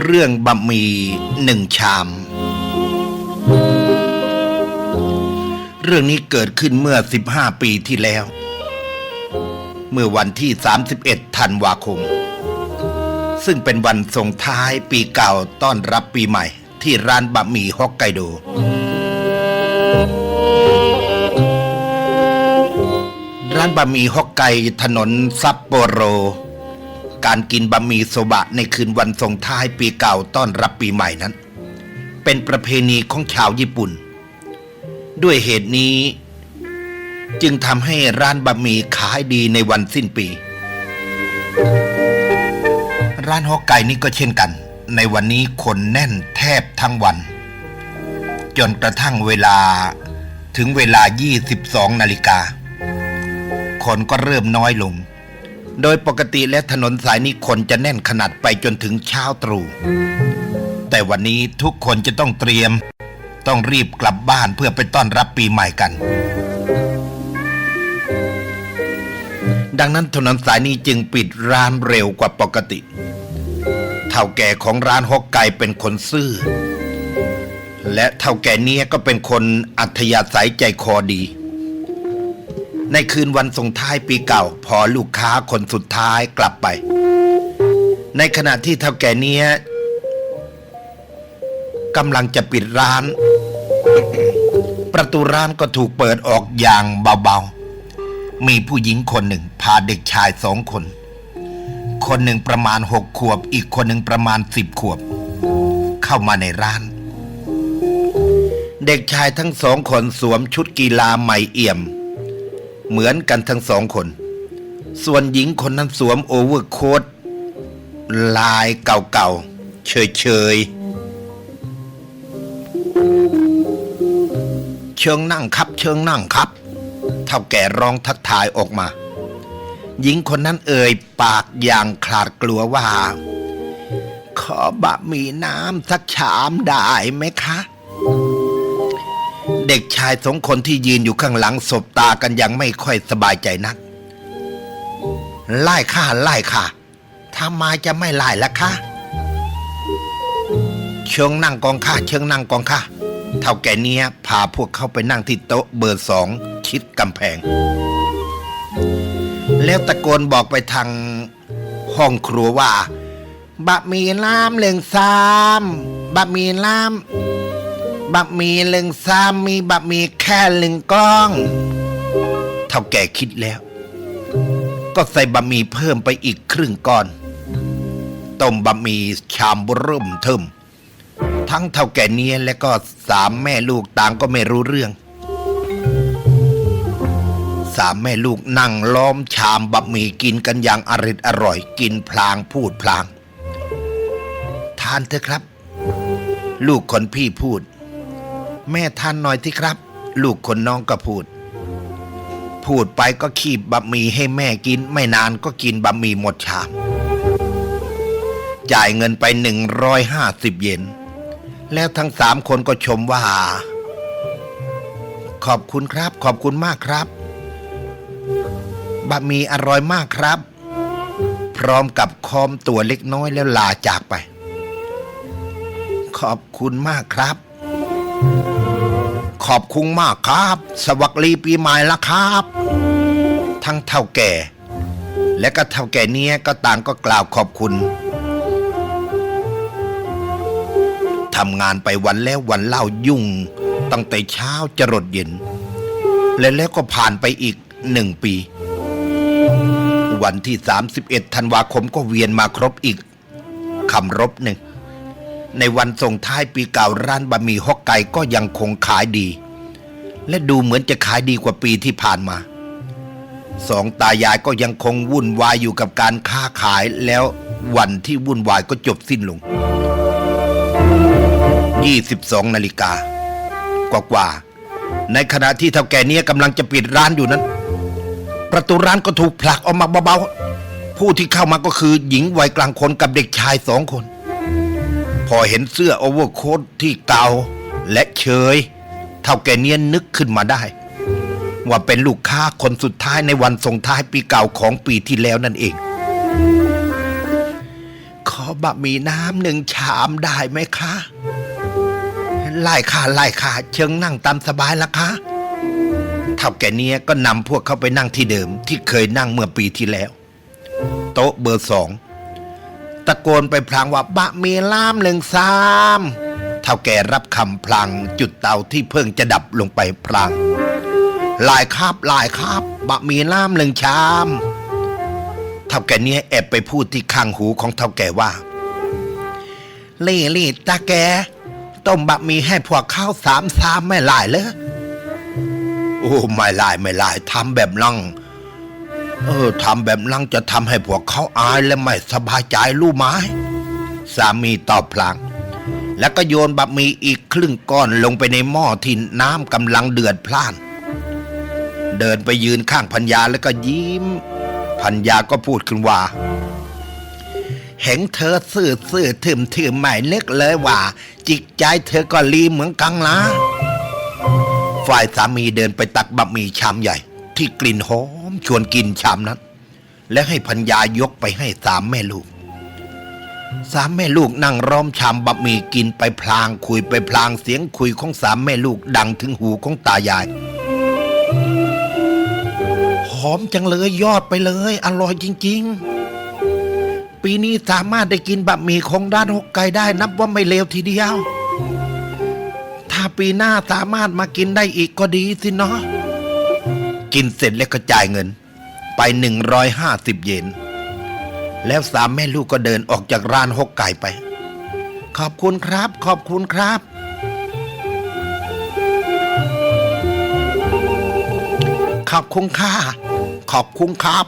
เรื่องบะหมี่หนึ่งชาม เรื่องนี้เกิดขึ้นเมื่อ 15 ปีที่แล้ว เมื่อวันที่ 31 ธันวาคม ซึ่งเป็นวันส่งท้ายปีเก่าต้อนรับปีใหม่ ที่ร้านบะหมี่ฮอกไกโด ร้านบะหมี่ฮอกไกถนนซัปโปโร การกินบะหมี่โซบะในคืนวันส่งท้ายปีเก่าต้อนรับปีใหม่นั้น เป็นประเพณีของชาวญี่ปุ่น ด้วยเหตุนี้ จึงทำให้ร้านบะหมี่ขายดีในวันสิ้นปี ร้านฮอกไกนี่ก็เช่นกัน ในวันนี้คนแน่นแทบทั้งวัน จนกระทั่งเวลาถึงเวลา 22 นาฬิกา คนก็เริ่มน้อยลง โดยปกติและถนนสายนี้คนจะแน่นขนาดไปจนถึงเช้าตรู่ แต่วันนี้ทุกคนจะต้องเตรียม ต้องรีบกลับบ้านเพื่อไปต้อนรับปีใหม่กัน ดังนั้นถนนสายนี้จึงปิดร้านเร็วกว่าปกติ เท่าแก่ของร้านฮอกไกเป็นคนซื่อ และเท่าแก่เนี้ยก็เป็นคนอัธยาศัยใจคอดี ในคืนวันส่งท้ายปีเก่า พอลูกค้าคนสุดท้ายกลับไป ในขณะที่เท่าแก่เนี้ยกำลังจะปิดร้าน ประตูร้านก็ถูกเปิดออกอย่างเบาๆ มีผู้หญิงคนหนึ่ง พาเด็กชายสองคน คนหนึ่งประมาณหกขวบ อีกคนหนึ่งประมาณสิบขวบ เข้ามาในร้าน เด็กชายทั้งสองคนสวมชุดกีฬาใหม่เอี่ยม เหมือนกันทั้งสองคน ส่วนหญิงคนนั้นสวมโอเวอร์โค้ทลายเก่าๆ เฉยๆ เชิงนั่งครับ เชิงนั่งครับ เท่าแก่ร้องทักทายออกมา หญิงคนนั้นเอ่ยปากอย่างขลาดกลัวว่า ขอบะหมี่น้ำสักชามได้ไหมคะ เด็กชายสองคนที่ยืนอยู่ข้างหลังสบตากันยังไม่ค่อยสบายใจนัก ไล่ค่ะไล่ค่ะทำไมจะไม่ไล่ล่ะคะเชิงนั่งกองข้าเชิงนั่งกองข้าเท่าแก่เนี้ยพาพวกเขาไปนั่งที่โต๊ะเบอร์สองชิดกำแพง แล้วตะโกนบอกไปทางห้องครัวว่าบะหมี่น้ำเหลืองซามบะหมี่น้ำ บะหมี่เหลึงซามมีบะหมี่แค่หนึ่งกล้อง เท่าแก่คิดแล้ว ก็ใส่บะหมี่เพิ่มไปอีกครึ่งก้อนต้มบะหมี่ชามบรุ่มเทิมทั้งเท่าแก่เนี้ยและก็สามแม่ลูกต่างก็ไม่รู้เรื่อง สามแม่ลูกนั่งล้อมชามบะหมี่กินกันอย่างอริดอร่อย กินพลางพูดพลาง ทานเถอะครับ ลูกคนพี่พูด แม่ทานหน่อยที่ครับ ลูกคนน้องก็พูด พูดไปก็ขีบบะหมี่ให้แม่กิน ไม่นานก็กินบะหมี่หมดชาม จ่ายเงินไปหนึ่งร้อยห้าสิบเยนแล้วทั้งสามคนก็ชมว่า ขอบคุณครับ ขอบคุณมากครับ บะหมี่อร่อยมากครับ พร้อมกับคอมตัวเล็กน้อยแล้วลาจากไป ขอบคุณมากครับ ขอบคุณมากครับ สวัสดีปีใหม่ละครับ ทั้งเท่าแก่ และก็เท่าแก่เนี้ยก็ต่างก็กล่าวขอบคุณทำงานไปวันแล้ววันเล่ายุ่ง ตั้งแต่เช้าจะรดเย็น และแล้วก็ผ่านไปอีกหนึ่งปี วันที่ 31ธันวาคมก็เวียนมาครบอีกคำรบหนึ่ง ในวันส่งท้ายปีเก่าร้านบะหมี่ฮอกไก่ก็ยังคงขายดี และดูเหมือนจะขายดีกว่าปีที่ผ่านมา สองตายายก็ยังคงวุ่นวายอยู่กับการค้าขายแล้ววันที่วุ่นวายก็จบสิ้นลง 22 นาฬิกากว่าๆในขณะที่เท่าแก่เนี้ยกำลังจะปิดร้านอยู่นั้น ประตูร้านก็ถูกผลักออกมาเบาๆ ผู้ที่เข้ามาก็คือหญิงวัยกลางคนกับเด็กชายสองคน อเห็นเสื้อโอเวอร์โค้ทที่เก่าและเชยเท่าแกเนียนนึกขึ้นมาได้ ว่าเป็นลูกค้าคนสุดท้ายในวันส่งท้ายปีเก่าของปีที่แล้วนั่นเอง ขอบบะหมี่น้ำหนึ่งชามได้ไหมคะไล่ค่ะไล่ค่ะเชิงนั่งตามสบายละคะเท่าแก่เนี้ยก็นำพวกเขาไปนั่งที่เดิมที่เคยนั่งเมื่อปีที่แล้ว โต๊ะเบอร์สอง ตะโกนไปพลางว่าบะหมี่ล่ามหนึ่งซามเท่าแก่รับคำพลางจุดเตาที่เพิ่งจะดับลงไปพลางลายคาบลายคาบบะมีล่ามหนึ่งชามเท่าแก่เนี้ยแอบไปพูดที่ข้างหูของเท่าแก่ว่าลี่ลี่ตาแกต้มบะหมี่ให้พวกข้าวสามซามไม่หลายเลยโอ้ไม่หลายไม่หลายทำแบบนั่ง เออทำแบบนั่งจะทำให้พวกเขาอายและไม่สบายใจรู้ไหมสามีตอบพลาง แล้วก็โยนบะหมี่อีกครึ่งก้อนลงไปในหม้อที่น้ำกำลังเดือดพล่าน เดินไปยืนข้างพัญญาแล้วก็ยิ้ม พัญญาก็พูดขึ้นว่า เห็นเธอซื่อซื่อถึมถึมไม่นึกเลยว่า จิตใจเธอก็ลีเหมือนกังละฝ่ายสามีเดินไปตักบะหมี่ชามใหญ่ ที่กลิ่นหอมชวนกินชามนั้น และให้พัญญายกไปให้สามแม่ลูก สามแม่ลูกนั่งร้อมชามบะหมี่กินไปพลางคุยไปพลางเสียงคุยของสามแม่ลูกดังถึงหูของตายายหอมจังเลยยอดไปเลย อร่อยจริง ๆ ปีนี้สามารถได้กินบะหมี่ของร้านฮกไกได้นับว่าไม่เลวทีเดียว ถ้าปีหน้าสามารถมากินได้อีกก็ดีสิเนาะ กินเสร็จแล้วก็จ่ายเงิน ไปหนึ่งร้อยห้าสิบเยน แล้วสามแม่ลูกก็เดินออกจากร้านฮกไก่ไป ขอบคุณครับ ขอบคุณครับ ขอบคุณค่าขอบคุณครับ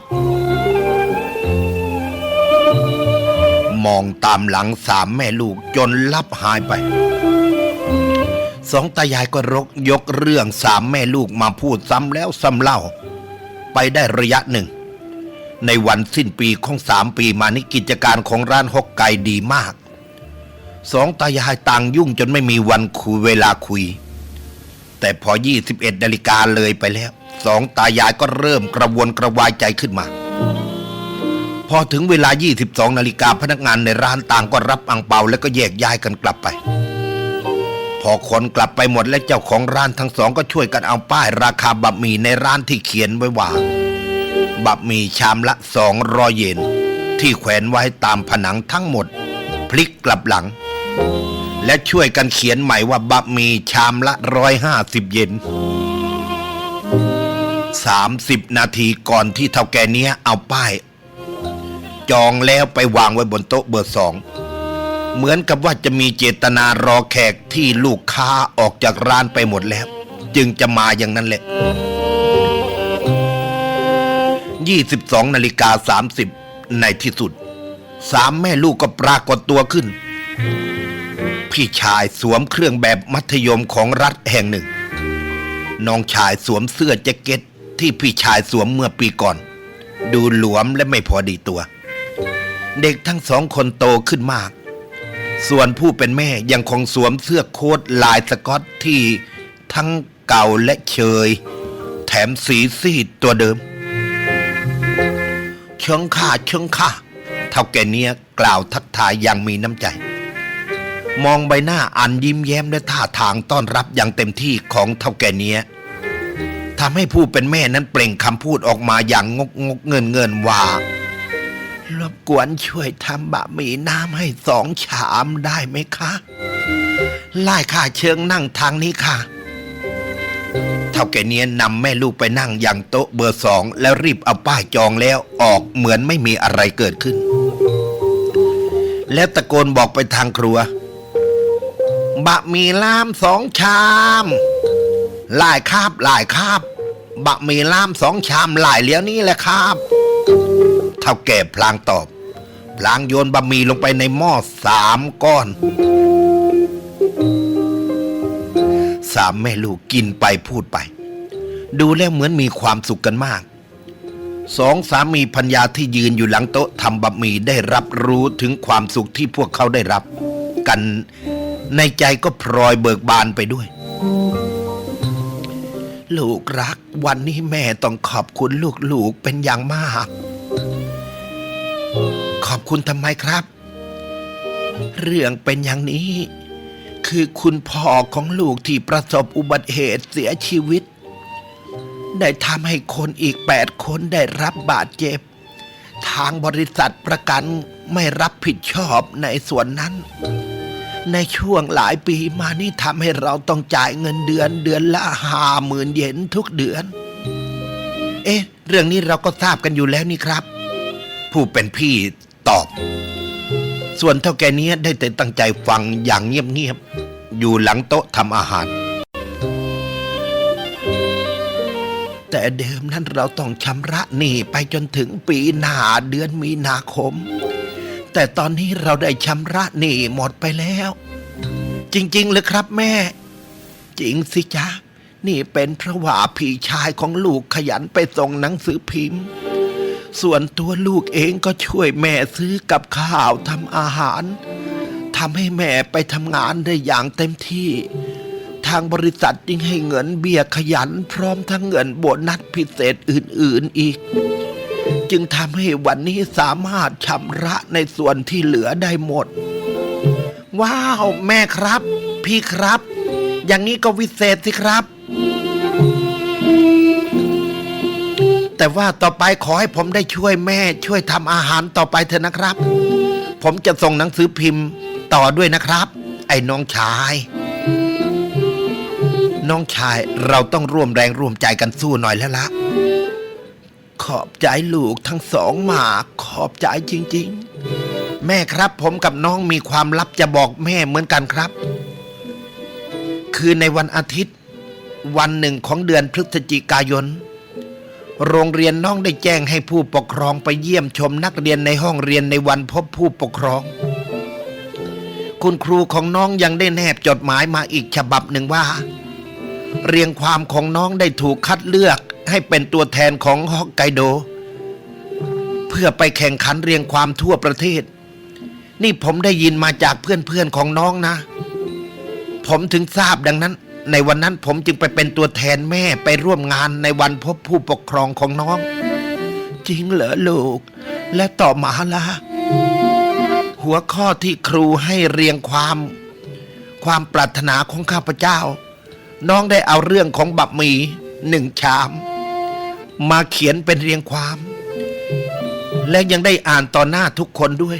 มองตามหลังสามแม่ลูกจนลับหายไป สองตายายก็รกยกเรื่องสามแม่ลูกมาพูดซ้ำแล้วซ้ำเล่า ไปได้ระยะหนึ่ง ในวันสิ้นปีของสามปีมานี้กิจการของร้านฮกไก่ดีมาก สองตายายต่างยุ่งจนไม่มีวันคุยเวลาคุย แต่พอ 21นาฬิกาเลยไปแล้วสองตายายก็เริ่มกระวนกระวายใจขึ้นมา พอถึงเวลา 22นาฬิกาพนักงานในร้านต่างก็รับอังเปาแล้วก็แยกย้ายกันกลับไป อคนกลับไปหมดและเจ้าของร้านทั้งสองก็ช่วยกันเอาป้ายราคาบะหมี่ในร้านที่เขียนไว้ว่าบะหมี่ชามละสองรอยเยน ที่แขวนไว้ตามผนังทั้งหมด พลิกกลับหลัง และช่วยกันเขียนใหม่ว่าบะหมี่ชามละร้อยห้าสิบเยนสามสิบนาทีก่อนที่เท่าแกเนี้ยเอาป้าย จองแล้วไปวางไว้บนโต๊ะเบอร์สอง เหมือนกับว่าจะมีเจตนารอแขกที่ลูกค้าออกจากร้านไปหมดแล้ว จึงจะมาอย่างนั้นแหละ 22นาฬิกา30 ในที่สุด สามแม่ลูกก็ปรากฏตัวขึ้น พี่ชายสวมเครื่องแบบมัธยมของรัฐแห่งหนึ่ง น้องชายสวมเสื้อแจ็คเก็ตที่พี่ชายสวมเมื่อปีก่อน ดูหลวมและไม่พอดีตัว เด็กทั้งสองคนโตขึ้นมาก ส่วนผู้เป็นแม่ยังคงสวมเสื้อโค้ทลายสก๊อตที่ทั้งเก่าและเชย แถมสีซีดตัวเดิม เชิงข้าเชิงข้าเท่าแก่เนี้ยกล่าวทักทายอย่างมีน้ำใจ มองใบหน้าอันยิ้มแย้มและท่าทางต้อนรับอย่างเต็มที่ของเท่าแก่เนี้ยทำให้ผู้เป็นแม่นั้นเปล่งคำพูดออกมาอย่างงกงกเงินเงินว่า กวนช่วยทำบะหมี่น้ำให้สองชามได้ไหมคะไล่ค่ะเชิงนั่งทางนี้ค่ะเท่าแก่เนี้ยนำแม่ลูกไปนั่งยังโต๊ะเบอร์สองแล้วรีบเอาป้ายจองแล้วออกเหมือนไม่มีอะไรเกิดขึ้น แล้วตะโกนบอกไปทางครัว บะหมี่ลามสองชามหลายคาบหลายคาบบะหมี่ลามสองชามหลายเลี้ยวนี้แหละครับ เท่าแก่พลางตอบ พลางโยนบะหมี่ลงไปในหม้อสามก้อน สามแม่ลูกกินไปพูดไป ดูแล้วเหมือนมีความสุขกันมาก สองสามีพัญญาที่ยืนอยู่หลังโต๊ะทำบะหมี่ได้รับรู้ถึงความสุขที่พวกเขาได้รับ กันในใจก็พลอยเบิกบานไปด้วย ลูกรักวันนี้แม่ต้องขอบคุณลูกๆเป็นอย่างมาก ขอบคุณทำไมครับ เรื่องเป็นอย่างนี้ คือคุณพ่อของลูกที่ประสบอุบัติเหตุเสียชีวิต ได้ทำให้คนอีกแปดคนได้รับบาดเจ็บ ทางบริษัทประกันไม่รับผิดชอบในส่วนนั้น ในช่วงหลายปีมานี่ทำให้เราต้องจ่ายเงินเดือนเดือนละห้าหมื่นเยนทุกเดือน เอ๊ะ เรื่องนี้เราก็ทราบกันอยู่แล้วนี่ครับผู้เป็นพี่ ตอบ ส่วนเท่าแกนี้ได้แต่ตั้งใจฟังอย่างเงียบๆอยู่หลังโต๊ะทำอาหาร แต่เดิมนั้นเราต้องชำระหนี้ไปจนถึงปีหน้าเดือนมีนาคม แต่ตอนนี้เราได้ชำระหนี้หมดไปแล้ว จริงๆเลยครับแม่ จริงสิจ๊ะนี่เป็นเพราะว่าพี่ชายของลูกขยันไปส่งหนังสือพิมพ์ ส่วนตัวลูกเองก็ช่วยแม่ซื้อกับข้าวทำอาหารทำให้แม่ไปทำงานได้อย่างเต็มที่ ทางบริษัทจึงให้เงินเบี้ยขยันพร้อมทั้งเงินโบนัสพิเศษอื่นๆอีก จึงทำให้วันนี้สามารถชำระในส่วนที่เหลือได้หมด ว้าว แม่ครับ พี่ครับ อย่างนี้ก็วิเศษสิครับ แต่ว่าต่อไปขอให้ผมได้ช่วยแม่ ช่วยทำอาหารต่อไปเถอะนะครับ ผมจะส่งหนังสือพิมพ์ต่อด้วยนะครับ ไอ้น้องชาย น้องชายเราต้องร่วมแรงร่วมใจกันสู้หน่อยแล้วละขอบใจลูกทั้งสองมากขอบใจจริง ๆ แม่ครับผมกับน้องมีความลับจะบอกแม่เหมือนกันครับ คือในวันอาทิตย์ วันหนึ่งของเดือนพฤศจิกายน โรงเรียนน้องได้แจ้งให้ผู้ปกครองไปเยี่ยมชมนักเรียนในห้องเรียนในวันพบผู้ปกครอง คุณครูของน้องยังได้แนบจดหมายมาอีกฉบับหนึ่งว่า เรียงความของน้องได้ถูกคัดเลือกให้เป็นตัวแทนของฮอกไกโด เพื่อไปแข่งขันเรียงความทั่วประเทศ นี่ผมได้ยินมาจากเพื่อนๆของน้องนะ ผมถึงทราบดังนั้น ในวันนั้นผมจึงไปเป็นตัวแทนแม่ไปร่วมงานในวันพบผู้ปกครองของน้อง จริงเหรอลูก และต่อมาล่ะหัวข้อที่ครูให้เรียงความ ความปรารถนาของข้าพเจ้า น้องได้เอาเรื่องของบับหมี่หนึ่งชาม มาเขียนเป็นเรียงความ และยังได้อ่านต่อหน้าทุกคนด้วย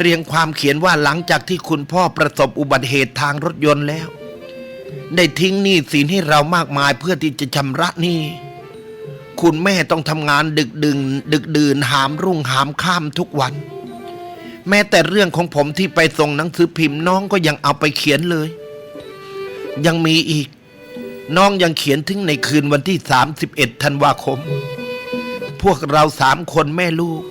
เรียงความเขียนว่าหลังจากที่คุณพ่อประสบอุบัติเหตุทางรถยนต์แล้ว ได้ทิ้งหนี้สินให้เรามากมายเพื่อที่จะชำระหนี้ คุณแม่ต้องทำงานดึกดึงดึกดื่นหามรุ่งหามข้ามทุกวัน แม้แต่เรื่องของผมที่ไปส่งหนังสือพิมพ์น้องก็ยังเอาไปเขียนเลย ยังมีอีก น้องยังเขียนถึงในคืนวันที่ 31 ธันวาคม พวกเราสามคนแม่ลูก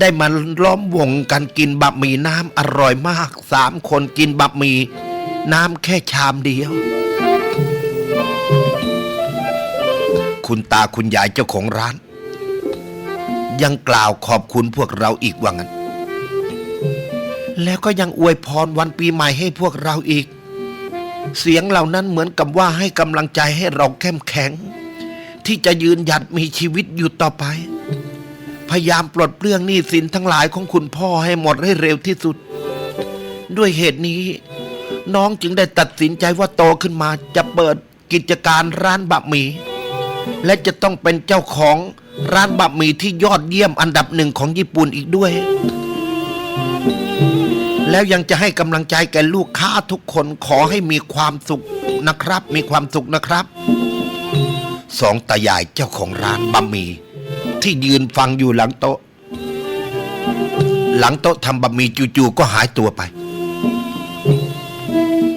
ได้มาล้อมวงกันกินบะหมี่น้ำอร่อยมากสามคนกินบะหมี่ น้ำแค่ชามเดียว คุณตาคุณยายเจ้าของร้าน ยังกล่าวขอบคุณพวกเราอีกว่างั้น แล้วก็ยังอวยพรวันปีใหม่ให้พวกเราอีก เสียงเหล่านั้นเหมือนกับว่าให้กำลังใจให้เราเข้มแข็ง ที่จะยืนหยัดมีชีวิตอยู่ต่อไป พยายามปลดเปลื้องหนี้สินทั้งหลายของคุณพ่อให้หมดให้เร็วที่สุด ด้วยเหตุนี้ น้องจึงได้ตัดสินใจว่าโตขึ้นมาจะเปิดกิจการร้านบะหมี่และจะต้องเป็นเจ้าของร้านบะหมี่ที่ยอดเยี่ยมอันดับหนึ่งของญี่ปุ่นอีกด้วย แล้วยังจะให้กำลังใจแก่ลูกค้าทุกคนขอให้มีความสุขนะครับ มีความสุขนะครับสองตายายเจ้าของร้านบะหมี่ที่ยืนฟังอยู่หลังโต๊ะ หลังโต๊ะทำบะหมี่จู่ๆก็หายตัวไป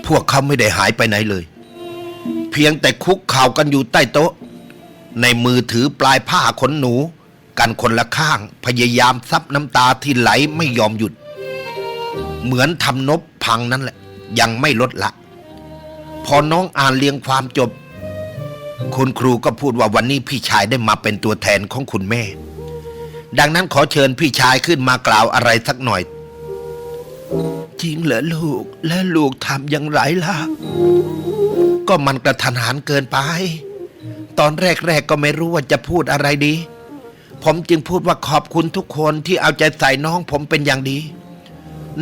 พวกเขาไม่ได้หายไปไหนเลย เพียงแต่คุกเข่ากันอยู่ใต้โต๊ะ ในมือถือปลายผ้าขนหนู กันคนละข้าง พยายามซับน้ำตาที่ไหลไม่ยอมหยุด เหมือนทำนบพังนั่นแหละ ยังไม่ลดละ พอน้องอ่านเรียงความจบ คุณครูก็พูดว่าวันนี้พี่ชายได้มาเป็นตัวแทนของคุณแม่ ดังนั้นขอเชิญพี่ชายขึ้นมากล่าวอะไรสักหน่อย จริงเหรอลูก และลูกทำอย่างไรล่ะ ก็มันกระทันหันเกินไป ตอนแรกๆก็ไม่รู้ว่าจะพูดอะไรดี ผมจึงพูดว่าขอบคุณทุกคนที่เอาใจใส่น้องผมเป็นอย่างดี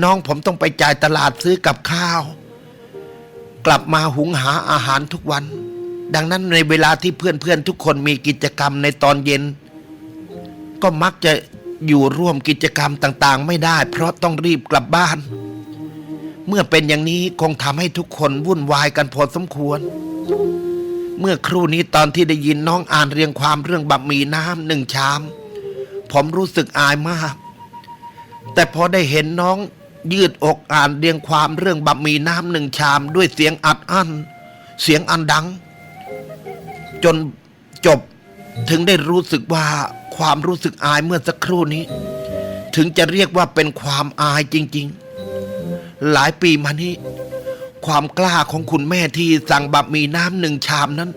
น้องผมต้องไปจ่ายตลาดซื้อกับข้าว กลับมาหุงหาอาหารทุกวัน ดังนั้นในเวลาที่เพื่อนๆทุกคนมีกิจกรรมในตอนเย็น ก็มักจะอยู่ร่วมกิจกรรมต่างๆ ไม่ได้ เพราะต้องรีบกลับบ้าน เมื่อเป็นอย่างนี้คงทำให้ทุกคนวุ่นวายกันพอสมควร เมื่อครู่นี้ตอนที่ได้ยินน้องอ่านเรียงความเรื่องบะหมี่น้ำหนึ่งชาม ผมรู้สึกอายมาก แต่พอได้เห็นน้องยืดอกอ่านเรียงความเรื่องบะหมี่น้ำหนึ่งชาม ด้วยเสียงอัดอั้น เสียงอันดัง จนจบถึงได้รู้สึกว่าความรู้สึกอายเมื่อสักครู่นี้ ถึงจะเรียกว่าเป็นความอายจริง ๆ หลายปีมานี้ ความกล้าของคุณแม่ที่สั่งบะหมี่น้ำหนึ่งชามนั้น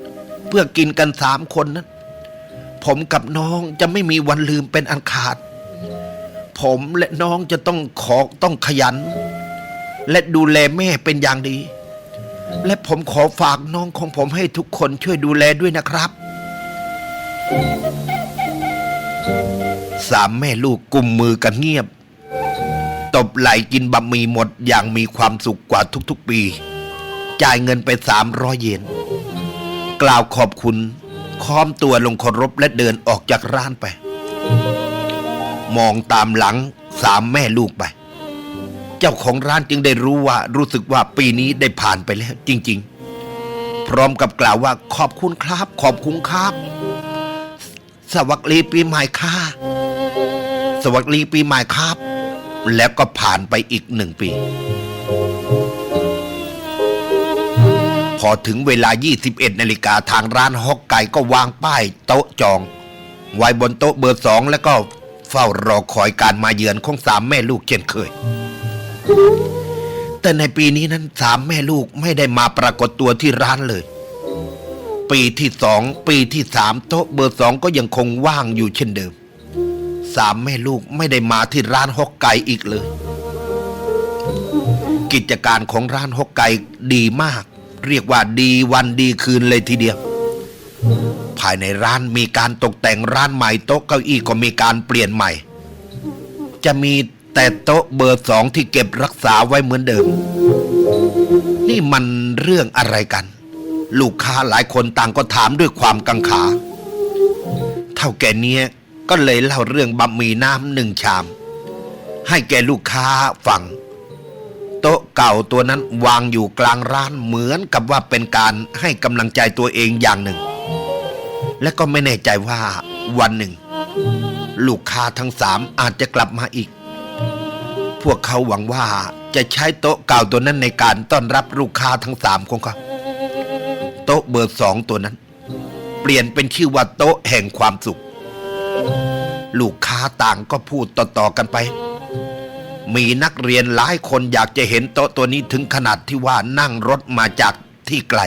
เพื่อกินกันสามคนนั้น ผมกับน้องจะไม่มีวันลืมเป็นอันขาด ผมและน้องจะต้องขอต้องขยัน และดูแลแม่เป็นอย่างดี และผมขอฝากน้องของผมให้ทุกคนช่วยดูแลด้วยนะครับสามแม่ลูกกุมมือกันเงียบ ตบไหลกินบะหมี่หมดอย่างมีความสุขกว่าทุกๆปี จ่ายเงินไปสามร้อยเยน กล่าวขอบคุณ ค้อมตัวลงเคารพและเดินออกจากร้านไป มองตามหลังสามแม่ลูกไป เจ้าของร้านจึงได้รู้ว่ารู้สึกว่าปีนี้ได้ผ่านไปแล้ว จริง ๆ พร้อมกับกล่าวว่าขอบคุณครับ ขอบคุณครับ สวัสดีปีใหม่ค่ะ สวัสดีปีใหม่ครับ แล้วก็ผ่านไปอีกหนึ่งปี พอถึงเวลา 21นาฬิกาทางร้านฮอกไก่ก็วางป้ายโต๊ะจอง ไว้บนโต๊ะเบอร์สองแล้วก็เฝ้ารอคอยการมาเยือนของสามแม่ลูกเช่นเคย แต่ในปีนี้นั้นสามแม่ลูกไม่ได้มาปรากฏตัวที่ร้านเลย ปีที่สองปีที่สามโต๊ะเบอร์สองก็ยังคงว่างอยู่เช่นเดิม สามแม่ลูกไม่ได้มาที่ร้านฮอกไกอีกเลย กิจการของร้านฮอกไกดีมาก เรียกว่าดีวันดีคืนเลยทีเดียว ภายในร้านมีการตกแต่งร้านใหม่โต๊ะเก้าอี้ก็มีการเปลี่ยนใหม่ จะมีแต่โต๊ะเบอร์สองที่เก็บรักษาไว้เหมือนเดิม นี่มันเรื่องอะไรกัน ลูกค้าหลายคนต่างก็ถามด้วยความกังขา เท่าแก่เนี้ย ก็เลยเล่าเรื่องบะหมี่น้ำหนึ่งชาม ให้แกลูกค้าฟัง โต๊ะเก่าตัวนั้นวางอยู่กลางร้านเหมือนกับว่าเป็นการให้กำลังใจตัวเองอย่างหนึ่ง และก็ไม่แน่ใจว่าวันหนึ่ง ลูกค้าทั้งสามอาจจะกลับมาอีก พวกเขาหวังว่าจะใช้โต๊ะเก่าตัวนั้นในการต้อนรับลูกค้าทั้งสามของเขาโต๊ะเบอร์สองตัวนั้น เปลี่ยนเป็นชื่อว่าโต๊ะแห่งความสุข ลูกค้าต่างก็พูดต่อๆกันไป มีนักเรียนหลายคนอยากจะเห็นโต๊ะตัวนี้ถึงขนาดที่ว่านั่งรถมาจากที่ไกล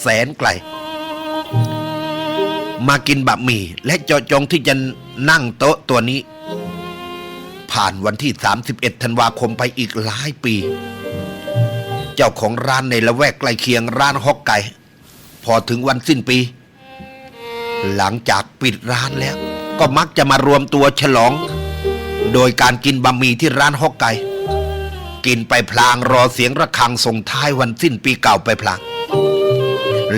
แสนไกล มากินบะหมี่และเจาะจงที่จะนั่งโต๊ะตัวนี้ ผ่านวันที่ 31 ธันวาคมไปอีกหลายปี เจ้าของร้านในละแวกใกล้เคียงร้านฮอกไก่พอถึงวันสิ้นปี หลังจากปิดร้านแล้ว ก็มักจะมารวมตัวฉลอง โดยการกินบะหมี่ที่ร้านฮอกไก กินไปพลางรอเสียงระฆังส่งท้ายวันสิ้นปีเก่าไปพลาง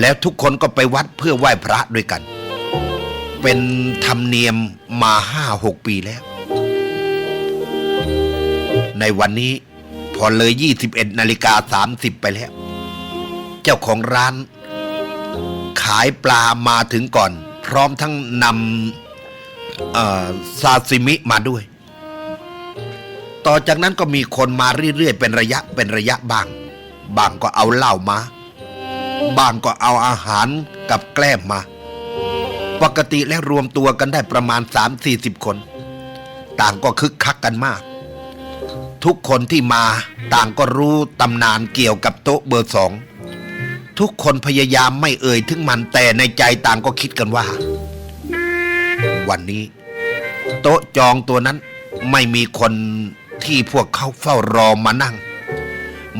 แล้วทุกคนก็ไปวัดเพื่อไหว้พระด้วยกัน เป็นธรรมเนียมมาห้าหกปีแล้ว ในวันนี้พอเลย 21นาฬิกา30 ไปแล้ว เจ้าของร้าน ขายปลามาถึงก่อน พร้อมทั้งนำ ซาซิมิมาด้วย ต่อจากนั้นก็มีคนมาเรื่อยๆ เป็นระยะเป็นระยะบ้าง บางก็เอาเหล้ามา บางก็เอาอาหารกับแกล้มมา ปกติแล้วรวมตัวกันได้ประมาณ 3-40 คน ต่างก็คึกคักกันมาก ทุกคนที่มาต่างก็รู้ตำนานเกี่ยวกับโต๊ะเบอร์สองทุกคนพยายามไม่เอ่ยถึงมันแต่ในใจต่างก็คิดกันว่า วันนี้ โต๊ะจองตัวนั้นไม่มีคนที่พวกเขาเฝ้ารอมานั่ง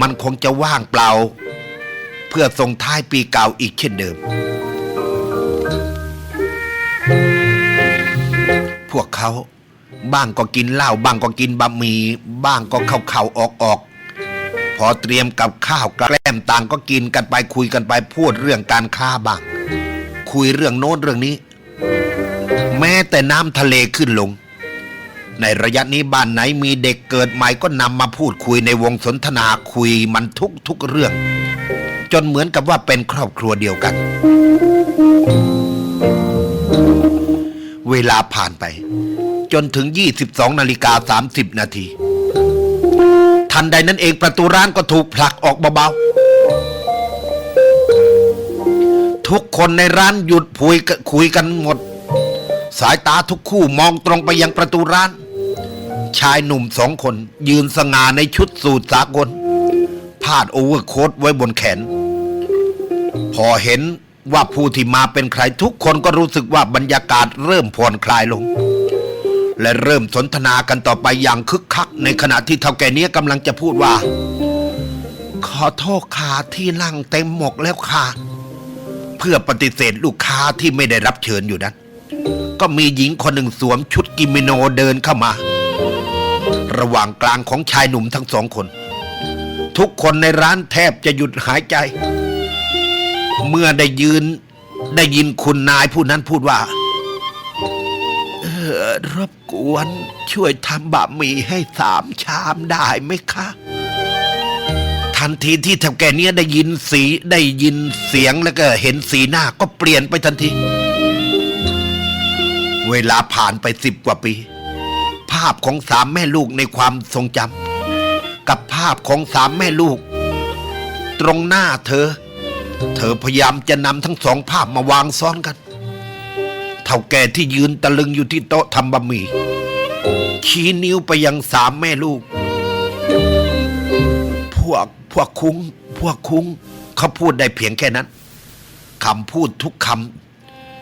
มันคงจะว่างเปล่า เพื่อส่งท้ายปีเก่าอีกเช่นเดิม พวกเขาบ้างก็กินเหล้าบ้างก็กินบะหมี่บ้างก็เข้าเข่าออกออกพอเตรียมกับข้าวกับแกล้มต่างก็กินกันไปคุยกันไปพูดเรื่องการค้าบ้าง คุยเรื่องโน้นเรื่องนี้ แม้แต่น้ำทะเลขึ้นลง ในระยะนี้บ้านไหนมีเด็กเกิดใหม่ก็นำมาพูดคุยในวงสนทนาคุยมันทุกทุกเรื่อง จนเหมือนกับว่าเป็นครอบครัวเดียวกัน เวลาผ่านไป จนถึง 22 นาฬิกา 30 นาทีทันใดนั้นเองประตูร้านก็ถูกผลักออกเบาๆทุกคนในร้านหยุดคุยคุยกันหมด สายตาทุกคู่มองตรงไปยังประตูร้าน ชายหนุ่มสองคนยืนสง่าในชุดสูทสากลพาดโอเวอร์โค้ทไว้บนแขน พอเห็นว่าผู้ที่มาเป็นใครทุกคนก็รู้สึกว่าบรรยากาศเริ่มผ่อนคลายลง และเริ่มสนทนากันต่อไปอย่างคึกคัก ในขณะที่เท่าแก่เนี้ยกำลังจะพูดว่า ขอโทษค่ะที่นั่งเต็มหมกแล้วค่ะ เพื่อปฏิเสธลูกค้าที่ไม่ได้รับเชิญอยู่นั้น ก็มีหญิงคนหนึ่งสวมชุดกิโมโนเดินเข้ามา ระหว่างกลางของชายหนุ่มทั้งสองคน ทุกคนในร้านแทบจะหยุดหายใจ เมื่อได้ยืนได้ยินคุณนายผู้นั้นพูดว่า เออรบกวนช่วยทำบะหมี่ให้สามชามได้ไหมคะทันทีที่เท่าแก่เนี้ยได้ยินสีได้ยินเสียงแล้วก็เห็นสีหน้าก็เปลี่ยนไปทันที เวลาผ่านไปสิบกว่าปี ภาพของสามแม่ลูกในความทรงจำกับภาพของสามแม่ลูก ตรงหน้าเธอ เธอพยายามจะนำทั้งสองภาพมาวางซ้อนกัน เท่าแก่ที่ยืนตะลึงอยู่ที่โต๊ะทำบะหมี่ชี้นิ้วไปยังสามแม่ลูก พวกพวกคุ้ง พวกคุ้ง เขาพูดได้เพียงแค่นั้นคำพูดทุกคำ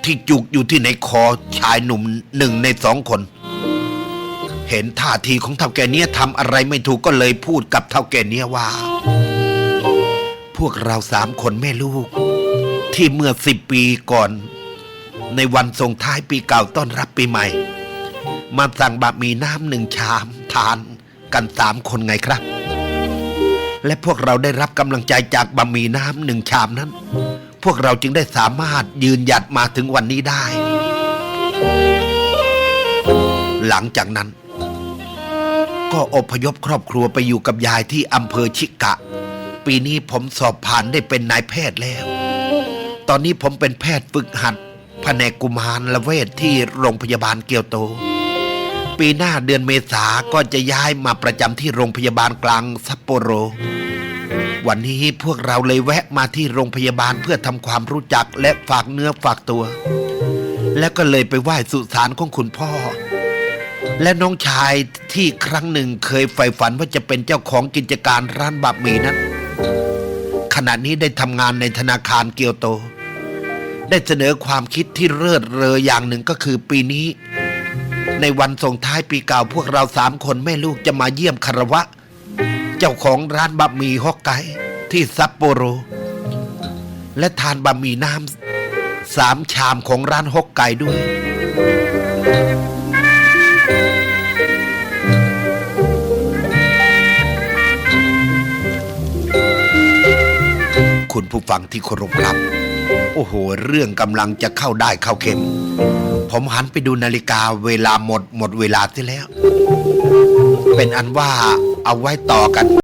ที่จุกอยู่ที่ในคอชายหนุ่มหนึ่งในสองคน เห็นท่าทีของเท่าแก่เนี้ยทำอะไรไม่ถูกก็เลยพูดกับเท่าแก่เนี้ยว่า พวกเราสามคนแม่ลูก ที่เมื่อสิบปีก่อน ในวันส่งท้ายปีเก่าต้อนรับปีใหม่ มาสั่งบะหมี่น้ำหนึ่งชามทานกันสามคนไงครับ และพวกเราได้รับกำลังใจจากบะหมี่น้ำหนึ่งชามนั้น พวกเราจึงได้สามารถยืนหยัดมาถึงวันนี้ได้ หลังจากนั้น ก็อพยพครอบครัวไปอยู่กับยายที่อำเภอชิกะ ปีนี้ผมสอบผ่านได้เป็นนายแพทย์แล้ว ตอนนี้ผมเป็นแพทย์ฝึกหัดแผนกกุมารละเวชที่โรงพยาบาลเกียวโต ปีหน้าเดือนเมษาก็จะย้ายมาประจำที่โรงพยาบาลกลางซัปโปโร วันนี้พวกเราเลยแวะมาที่โรงพยาบาลเพื่อทำความรู้จักและฝากเนื้อฝากตัว แล้วก็เลยไปไหว้สุสานของคุณพ่อ และน้องชายที่ครั้งหนึ่งเคยใฝ่ฝันว่าจะเป็นเจ้าของกิจการร้านบะหมี่นั้น ขณะนี้ได้ทำงานในธนาคารเกียวโต ได้เสนอความคิดที่เลิศเรออย่างหนึ่งก็คือปีนี้ ในวันส่งท้ายปีเก่าพวกเราสามคนแม่ลูกจะมาเยี่ยมคารวะ จ้าของร้านบะหมี่ฮอกไกที่ซัปโปโร และทานบะหมี่น้ำสามชามของร้านฮอกไกด้วย คุณผู้ฟังที่เคารพครับ โอ้โห เรื่องกำลังจะเข้าได้เข้าเข็ม ผมหันไปดูนาฬิกาเวลาหมดหมดเวลาที่แล้ว เป็นอันว่าเอาไว้ต่อกัน